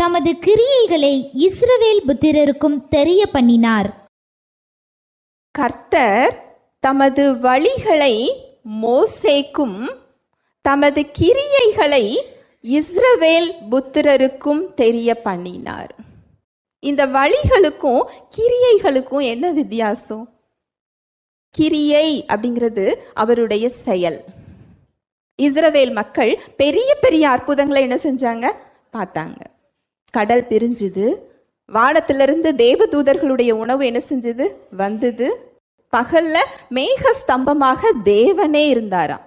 தமது கிரியைகளை இஸ்ரவேல் புத்திரருக்கும் தெரிய பண்ணினார் கர்த்தர் தமது வழிகளை மோசேக்கும் தமது கிரியைகளை இஸ்ரவேல் புத்திரருக்கும் தெரிய பண்ணினார் இந்த வழிகளுக்கும் கிரியைகளுக்கும் என்ன வித்தியாசம்? கிரியை அப்படிங்கிறது அவருடைய செயல். இஸ்ரவேல் மக்கள் பெரிய பெரிய அற்புதங்களை என்ன செஞ்சாங்க? பார்த்தாங்க. கடல் பிரிஞ்சுது. வானத்திலிருந்து தேவதூதர்களுடைய உணவு என்ன செஞ்சது? வந்தது. பகல்ல மேக ஸ்தம்பமாக தேவனே இருந்தாராம்.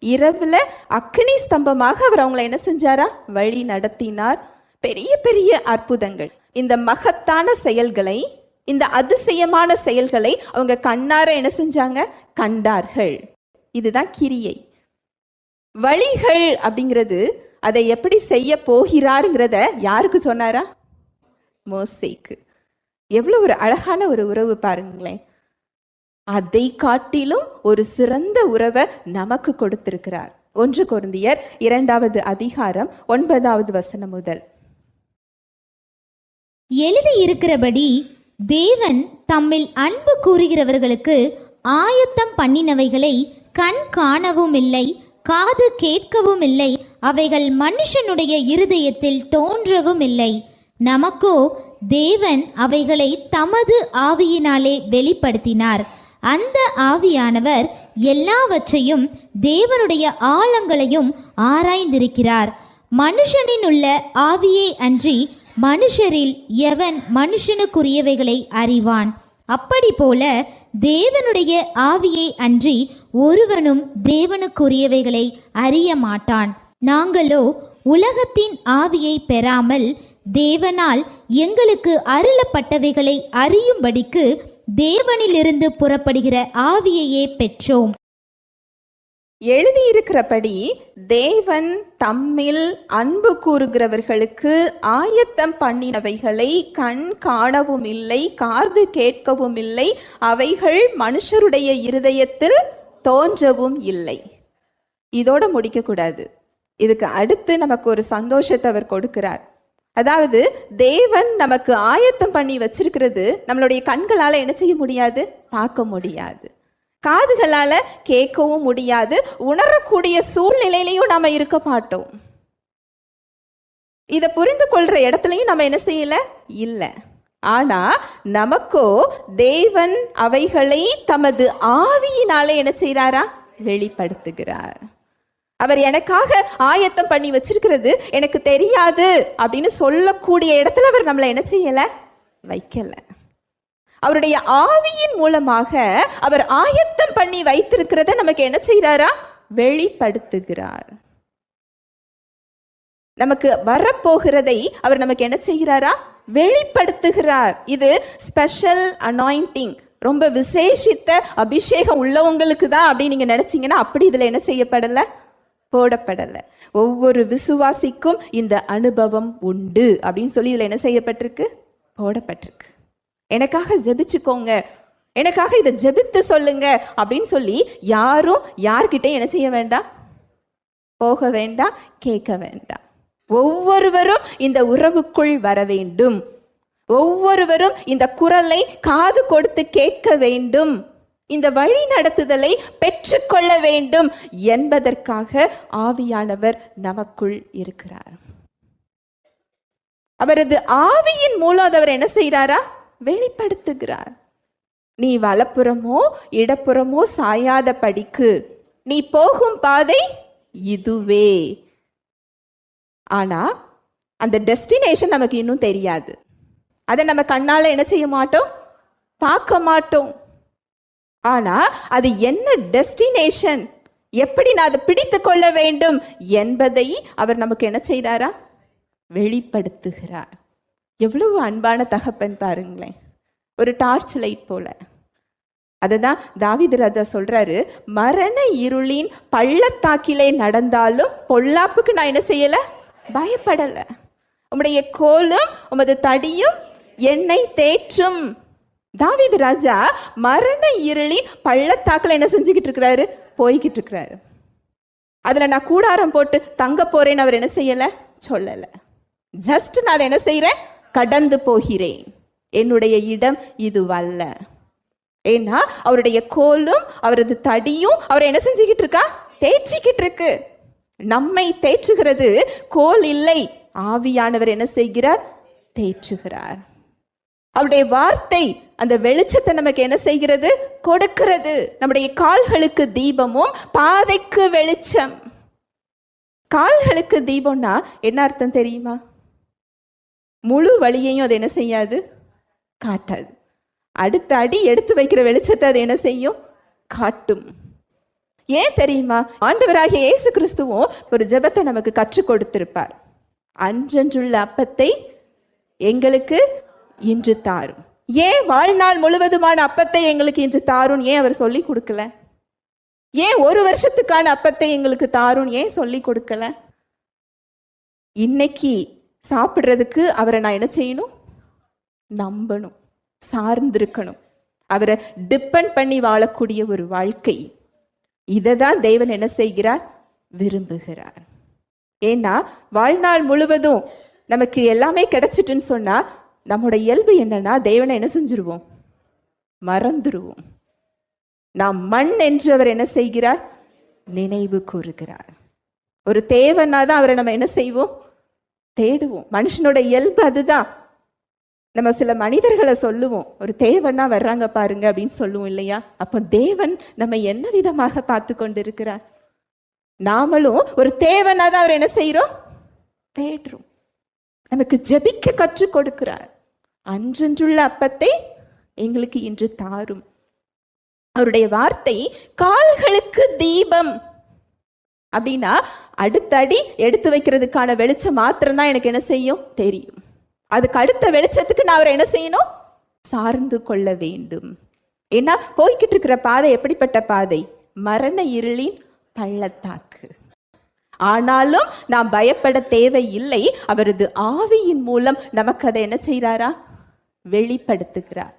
இரவுல அக்னி ஸ்தம்பமாக அவர் அவங்கள என்ன செஞ்சாரா? வழி நடத்தினார். பெரிய பெரிய அற்புதங்கள். இந்த மகத்தான செயல்களை இந்த அதிசயமான செயல்களை அவங்க கண்ணார என்ன செஞ்சாங்க? கண்டார்கள். இதுதான் கிரியை. வழிகள் அப்படிங்கிறது அதை எப்படி செய்ய போகிறாருங்கிறத யாருக்கு சொன்னாரா? மோசேக்கு. எவ்வளவு ஒரு அழகான ஒரு உறவு பாருங்களேன். அதை காட்டிலும் ஒரு சிறந்த உறவை நமக்கு கொடுத்திருக்கிறார். ஒன்று குருந்தியர் இரண்டாவது அதிகாரம் ஒன்பதாவது வசனம் முதல். எழுதியிருக்கிறபடி தேவன் தம்மில் அன்பு கூறுகிறவர்களுக்கு ஆயத்தம் பண்ணினவைகளை கண் காணவும் இல்லை காது கேட்கவும் இல்லை அவைகள் மனுஷனுடைய இருதயத்தில் தோன்றவும் இல்லை நமக்கோ தேவன் அவைகளை தமது ஆவியினாலே வெளிப்படுத்தினார். அந்த ஆவியானவர் எல்லாவற்றையும் தேவனுடைய ஆழங்களையும் ஆராய்ந்திருக்கிறார். மனுஷனின் உள்ள ஆவியே அன்றி மனுஷரில் எவன் மனுஷனுக்குரியவைகளை அறிவான்? அப்படி போல தேவனுடைய ஆவியை அன்றி ஒருவனும் தேவனுக்குரியவைகளை அறிய மாட்டான். நாங்களோ உலகத்தின் ஆவியை பெறாமல் தேவனால் எங்களுக்கு அருளப்பட்டவைகளை அறியும்படிக்கு தேவனிலிருந்து புறப்படுகிற ஆவியையே பெற்றோம். எழுதியிருக்கிறபடி தேவன் தம்மில் அன்பு கூறுகிறவர்களுக்கு ஆயத்தம் பண்ணினவைகளை கண் காணவும் இல்லை காது கேட்கவும் இல்லை அவைகள் மனுஷருடைய இருதயத்தில் தோன்றவும் இல்லை. இதோட முடிக்கக்கூடாது. இதுக்கு அடுத்து நமக்கு ஒரு சந்தோஷத்தை அவர் கொடுக்கிறார். அதாவது தேவன் நமக்கு ஆயத்தம் பண்ணி வச்சிருக்கிறது நம்மளுடைய கண்களால் என்ன செய்ய முடியாது? பார்க்க முடியாது. காதுகளால் கேட்கவும் முடியாது உணரக்கூடிய சூழ்நிலையிலையும் நம்ம இருக்க மாட்டோம். இதை புரிந்து கொள்ற இடத்துலையும் நம்ம என்ன செய்யல? இல்லை. ஆனா நமக்கோ தேவன் அவைகளை தமது ஆவியினாலே என்ன செய்கிறாரா வெளிப்படுத்துகிறார். அவர் எனக்காக ஆயத்தம் பண்ணி வச்சிருக்கிறது எனக்கு தெரியாது அப்படின்னு சொல்லக்கூடிய இடத்துல அவர் நம்மளை என்ன செய்யல? வைக்கல. அவருடைய ஆவியின் மூலமாக அவர் ஆயத்தம் பண்ணி வைத்திருக்கிறத நமக்கு என்ன செய்கிறாரா? வெளிப்படுத்துகிறார். நமக்கு வரப்போகிறதை அவர் நமக்கு என்ன செய்கிறாரா? வெளிப்படுத்துகிறார். இது ஸ்பெஷல் அனாயிண்டிங் ரொம்ப விசேஷித்த அபிஷேகம் உள்ளவங்களுக்கு தான் அப்படின்னு நீங்க நினைச்சீங்கன்னா அப்படி இதுல என்ன செய்யப்படலை? போடப்படலை. ஒவ்வொரு விசுவாசிக்கும் இந்த அனுபவம் உண்டு அப்படின்னு சொல்லி இதில் என்ன செய்யப்பட்டிருக்கு? போடப்பட்டிருக்கு. எனக்காக ஜெபிச்சுக்கோங்க. எனக்காக இதை ஜெபித்து சொல்லுங்க அப்படின்னு சொல்லி யாரும் யார்கிட்ட என்ன செய்ய வேண்டாம்? போக வேண்டாம் கேட்க வேண்டாம். ஒவ்வொருவரும் இந்த உறவுக்குள் வர வேண்டும். ஒவ்வொருவரும் இந்த குரலை காது கொடுத்து கேட்க வேண்டும். இந்த வழி நடத்துதலை பெற்றுக்கொள்ள வேண்டும் என்பதற்காக ஆவியானவர் நமக்குள் இருக்கிறார். அவரது ஆவியின் மூலம் அதை அவர் என்ன செய்கிறாரா? வெளிப்படுத்துகிறார். நீ வலப்புறமோ இடப்புறமோ சாயாத படிக்கு. நீ போகும் பாதை இதுவே. ஆனா அந்த டெஸ்டினேஷன் நமக்கு இன்னும் தெரியாது. அதை நம்ம கண்ணால என்ன செய்ய மாட்டோம்? பார்க்க மாட்டோம். ஆனால் அது என்ன டெஸ்டினேஷன் எப்படி நான் அதை பிடித்து கொள்ள வேண்டும் என்பதை அவர் நமக்கு என்ன செய்தாரா? வெளிப்படுத்துகிறார். எவ்வளவு அன்பான தகப்பன் பாருங்களேன். ஒரு டார்ச் லைட் போல. அதுதான் தாவிது ராஜா சொல்றாரு மரண இருளின் பள்ளத்தாக்கிலே நடந்தாலும் பொல்லாப்புக்கு நான் என்ன செய்யல? பயப்படல. உம்முடைய கோலும் உமது தடியும் என்னை தேற்றும். தாவீது ராஜா மரண இருளின் பள்ளத்தாக்கில் என்ன செஞ்சுக்கிட்டு இருக்கிறாரு போய்கிட்டு இருக்கிறாரு அதில் நான் கூடாரம் போட்டு தங்க போறேன்னு அவர் என்ன செய்யலை? சொல்லலை. ஜஸ்ட் நான் அதை என்ன செய்கிறேன் கடந்து போகிறேன். என்னுடைய இடம் இதுவல்ல. ஏன்னா அவருடைய கோலும் அவரது தடியும் அவரை என்ன செஞ்சுக்கிட்டு இருக்கா தேற்றிக்கிட்டு இருக்கு நம்மை தேற்றுகிறது. கோல் இல்லை. ஆவியானவர் என்ன செய்கிறார்? தேற்றுகிறார். அவருடைய வார்த்தை அந்த வெளிச்சத்தை நமக்கு என்ன செய்கிறது? கொடுக்கிறது. நம்முடைய கால்களுக்கு தீபமும் பாதைக்கு வெளிச்சம். கால்களுக்கு தீபம்னா என்ன அர்த்தம் தெரியுமா? முழு வழியையும் அது என்ன செய்யாது? காட்டாது. அடுத்த அடி எடுத்து வைக்கிற வெளிச்சத்தை அது என்ன செய்யும்? காட்டும். ஏன் தெரியுமா? ஆண்டவராகிய இயேசு கிறிஸ்துவும் ஒரு ஜெபத்தை நமக்கு கற்றுக் கொடுத்திருப்பார். அன்றன்றுள்ள அப்பத்தை எங்களுக்கு இன்று தாரும். ஏன் வாழ்நாள் முழுவதுமான அப்பத்தை எங்களுக்கு இன்று தாரும் ஏன் அவர் சொல்லி கொடுக்கல? ஏன் ஒரு வருஷத்துக்கான அப்பத்தை எங்களுக்கு தாரும் ஏன் சொல்லி கொடுக்கல? இன்னைக்கு சாப்பிட்றதுக்கு அவரை நான் என்ன செய்யணும்? நம்பணும். சார்ந்திருக்கணும். அவரை டிபெண்ட் பண்ணி வாழக்கூடிய ஒரு வாழ்க்கை. இதை தான் தேவன் என்ன செய்கிறார்? விரும்புகிறார். ஏன்னா வாழ்நாள் முழுவதும் நமக்கு எல்லாமே கிடைச்சிட்டுன்னு சொன்னா நம்மளோட இயல்பு என்னன்னா தேவனை என்ன செஞ்சிருவோம்? மறந்துடுவோம் நாம் மண் என்று அவர் என்ன செய்கிறார்? நினைவு கூறுகிறார். ஒரு தேவனா தான் அவரை நம்ம என்ன செய்வோம்? தேடுவோம். மனுஷனோட இயல்பு அதுதான். நம்ம சில மனிதர்களை சொல்லுவோம். ஒரு தேவனா வர்றாங்க பாருங்க அப்படின்னு சொல்லுவோம் இல்லையா? அப்போ தேவன் நம்ம என்ன விதமாக பார்த்து கொண்டிருக்கிறார்? நாமளும் ஒரு தேவனா தான் அவர் என்ன செய்கிறோம் தேடுறோம். நமக்கு ஜெபிக்க கற்றுக் கொடுக்கிறார். அன்றன்றுள்ள அப்பத்தை எங்களுக்கு இன்று தாரும். அவருடைய வார்த்தை கால்களுக்கு தீபம். அப்படின்னா அடுத்தடி எடுத்து வைக்கிறதுக்கான வெளிச்சம் மாத்திரம்தான் எனக்கு என்ன செய்யும்? தெரியும். அதுக்கு அடுத்த வெளிச்சத்துக்கு நான் அவரை என்ன செய்யணும்? சார்ந்து கொள்ள வேண்டும். ஏன்னா போய்கிட்டு இருக்கிற பாதை எப்படிப்பட்ட பாதை? மரண இருளின் பள்ளத்தாக்கு. ஆனாலும் நாம் பயப்பட தேவையில்லை. அவரது ஆவியின் மூலம் நமக்கு அதை என்ன செய்கிறாரா? வெளிப்படுத்துகிறார்.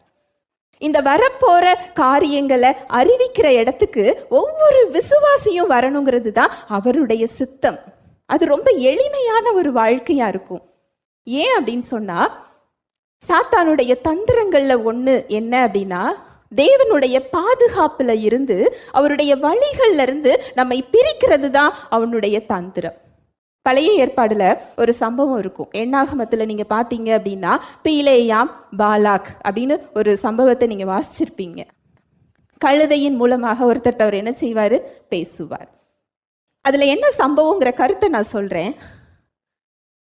இந்த வரப்போற காரியங்களை அறிவிக்கிற இடத்துக்கு ஒவ்வொரு விசுவாசியும் வரணுங்கிறது தான் அவருடைய சித்தம். அது ரொம்ப எளிமையான ஒரு வாழ்க்கையா இருக்கும். ஏன் அப்படின்னு சொன்னா சாத்தானுடைய தந்திரங்கள்ல ஒண்ணு என்ன அப்படின்னா தேவனுடைய பாதுகாப்புல இருந்து அவருடைய வழிகள்ல இருந்து நம்மை பிரிக்கிறது தான் அவனுடைய தந்திரம். பழைய ஏற்பாடில் ஒரு சம்பவம் இருக்கும். எண்ணாகமத்தில் நீங்கள் பார்த்தீங்க அப்படின்னா பீலேயாம் பாலாக் அப்படின்னு ஒரு சம்பவத்தை நீங்கள் வாசிச்சிருப்பீங்க. கழுதையின் மூலமாக ஒருத்தர் அவர் என்ன செய்வார்? பேசுவார். அதில் என்ன சம்பவங்கிற கருத்தை நான் சொல்கிறேன்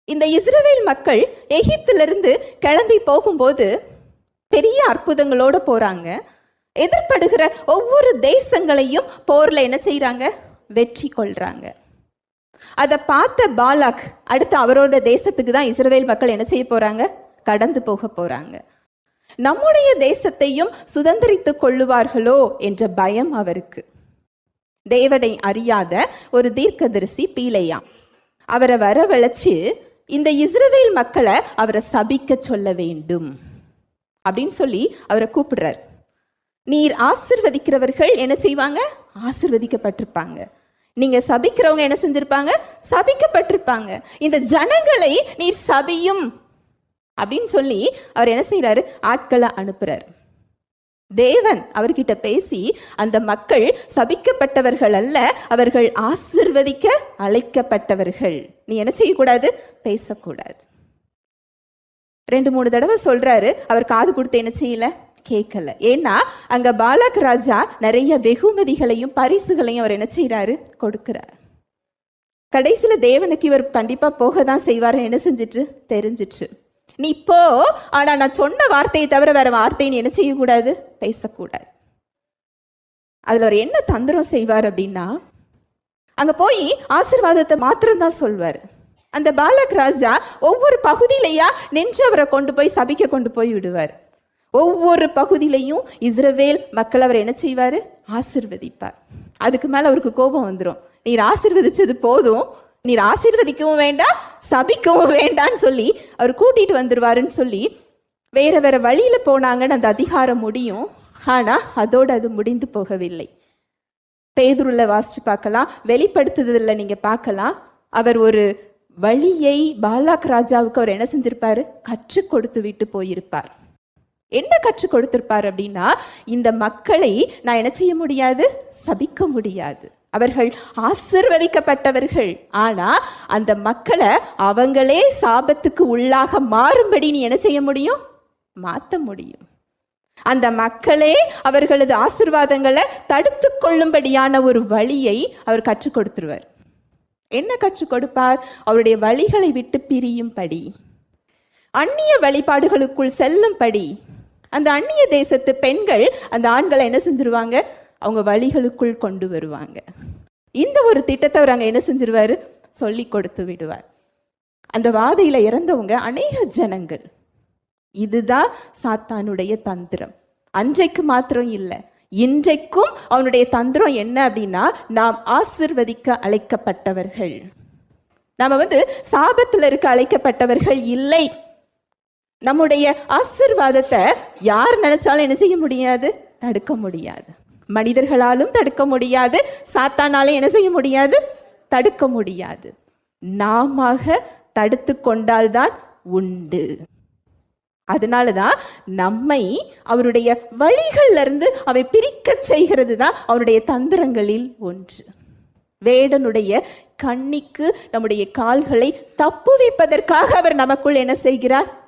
இந்த இஸ்ரேல் மக்கள் எகிப்திலிருந்து கிளம்பி போகும்போது பெரிய அற்புதங்களோட போகிறாங்க எதிர்படுகிற ஒவ்வொரு தேசங்களையும் போரில் என்ன செய்கிறாங்க வெற்றி கொள்கிறாங்க அதை பார்த்த பாலாக் அடுத்து அவரோட தேசத்துக்கு தான் இஸ்ரவேல் மக்கள் என்ன செய்ய போறாங்க? கடந்து போக போறாங்க. நம்முடைய தேசத்தையும் சுதந்திரித்துக் கொள்ளுவார்களோ என்ற பயம் அவருக்கு. தேவனை அறியாத ஒரு தீர்க்கதரிசி பீலையா. அவரை வரவழைச்சு இந்த இஸ்ரவேல் மக்களை அவரை சபிக்க சொல்ல வேண்டும் அப்படின்னு சொல்லி அவரை கூப்பிடுறார். நீர் ஆசிர்வதிக்கிறவர்கள் என்ன செய்வாங்க? ஆசிர்வதிக்கப்பட்டிருப்பாங்க. நீங்க சபிக்கிறவங்க என்ன செஞ்சிருப்பாங்க? சபிக்கப்பட்டிருப்பாங்க. இந்த ஜனங்களை நீர் சபியும். அப்படின்னு சொல்லி அவர் என்ன செய்யறாரு ஆட்களை அனுப்புறார். தேவன் அவர்கிட்ட பேசி அந்த மக்கள் சபிக்கப்பட்டவர்கள் அல்ல அவர்கள் ஆசிர்வதிக்க அழைக்கப்பட்டவர்கள். நீ என்ன செய்யக்கூடாது? பேசக்கூடாது. ரெண்டு மூணு தடவை சொல்றாரு. அவர் காது கொடுத்து என்ன செய்யல? கேட்கல. ஏன்னா அங்க பாலக் ராஜா நிறைய வெகுமதிகளையும் பரிசுகளையும் அவர் என்ன செய்யறாரு கொடுக்கிறார். கடைசியில தேவனுக்கு இவர் கண்டிப்பா போக தான் செய்வாரு. என்ன செஞ்சிட்டு தெரிஞ்சிட்டு நீ போ. ஆனா நான் சொன்ன வார்த்தையை தவிர வேற வார்த்தையை நீ என்ன செய்யக்கூடாது? பேசக்கூடாது. அதுல அவர் என்ன தந்திரம் செய்வார் அப்படின்னா அங்க போய் ஆசிர்வாதத்தை மாத்திரம் தான் சொல்வார். அந்த பாலக் ராஜா ஒவ்வொரு பகுதியிலையா நின்று அவரை கொண்டு போய் சபிக்க கொண்டு போய் விடுவார். ஒவ்வொரு பகுதியிலையும் இஸ்ரவேல் மக்கள் அவர் என்ன செய்வார்? ஆசிர்வதிப்பார். அதுக்கு மேலே அவருக்கு கோபம் வந்துடும் நீர் ஆசிர்வதிச்சது போதும். நீர் ஆசிர்வதிக்கவும் வேண்டாம் சபிக்கவும் வேண்டாம்னு சொல்லி அவர் கூட்டிட்டு வந்துடுவாருன்னு சொல்லி வேற வேற வழியில் போனாங்கன்னு அந்த அதிகாரம் முடியும். ஆனால் அதோடு அது முடிந்து போகவில்லை. பேதுருள்ள வாசிச்சு பார்க்கலாம். வெளிப்படுத்துதலில் நீங்கள் பார்க்கலாம். அவர் ஒரு வழியை பாலாக் ராஜாவுக்கு அவர் என்ன செஞ்சிருப்பாரு? கற்றுக் கொடுத்து விட்டு போயிருப்பார். என்ன கற்றுக் கொடுத்திருப்பார் அப்படின்னா இந்த மக்களை நான் என்ன செய்ய முடியாது? சபிக்க முடியாது. அவர்கள் ஆசிர்வதிக்கப்பட்டவர்கள். ஆனா அந்த மக்களை அவங்களே சாபத்துக்கு உள்ளாக மாறும்படி நீ என்ன செய்ய முடியும்? மாத்த முடியும். அந்த மக்களே அவர்களது ஆசிர்வாதங்களை தடுத்து கொள்ளும்படியான ஒரு வழியை அவர் கற்றுக் கொடுத்துருவார். என்ன கற்றுக் கொடுப்பார்? அவருடைய வழிகளை விட்டு பிரியும்படி. அந்நிய வழிபாடுகளுக்குள் செல்லும்படி. அந்த அந்நிய தேசத்து பெண்கள் அந்த ஆண்களை என்ன செஞ்சிருவாங்க? அவங்க வழிகளுக்குள் கொண்டு வருவாங்க. இந்த ஒரு திட்டத்தை அவர் அங்கே என்ன செஞ்சிருவாரு? சொல்லி கொடுத்து விடுவார். அந்த வாதையில இறந்தவங்க அநேக ஜனங்கள். இதுதான் சாத்தானுடைய தந்திரம். அன்றைக்கு மாத்திரம் இல்லை. இன்றைக்கும் அவனுடைய தந்திரம் என்ன அப்படின்னா நாம் ஆசிர்வதிக்க அழைக்கப்பட்டவர்கள். நாம வந்து சாபத்தில் இருக்க அழைக்கப்பட்டவர்கள் இல்லை. நம்முடைய ஆசிர்வாதத்தை யார் நினைச்சாலும் என்ன செய்ய முடியாது? தடுக்க முடியாது. மனிதர்களாலும் தடுக்க முடியாது. சாத்தானாலும் என்ன செய்ய முடியாது? தடுக்க முடியாது. நாம தடுத்து கொண்டால்தான் உண்டு. அதனால தான் நம்மை அவருடைய வழிகளிலிருந்து அவை பிரிக்க செய்கிறது தான் அவருடைய தந்திரங்களில் ஒன்று. வேடனுடைய கண்ணிக்கு நம்முடைய கால்களை தப்புவிப்பதற்காக அவர் நமக்குள் என்ன செய்கிறார்?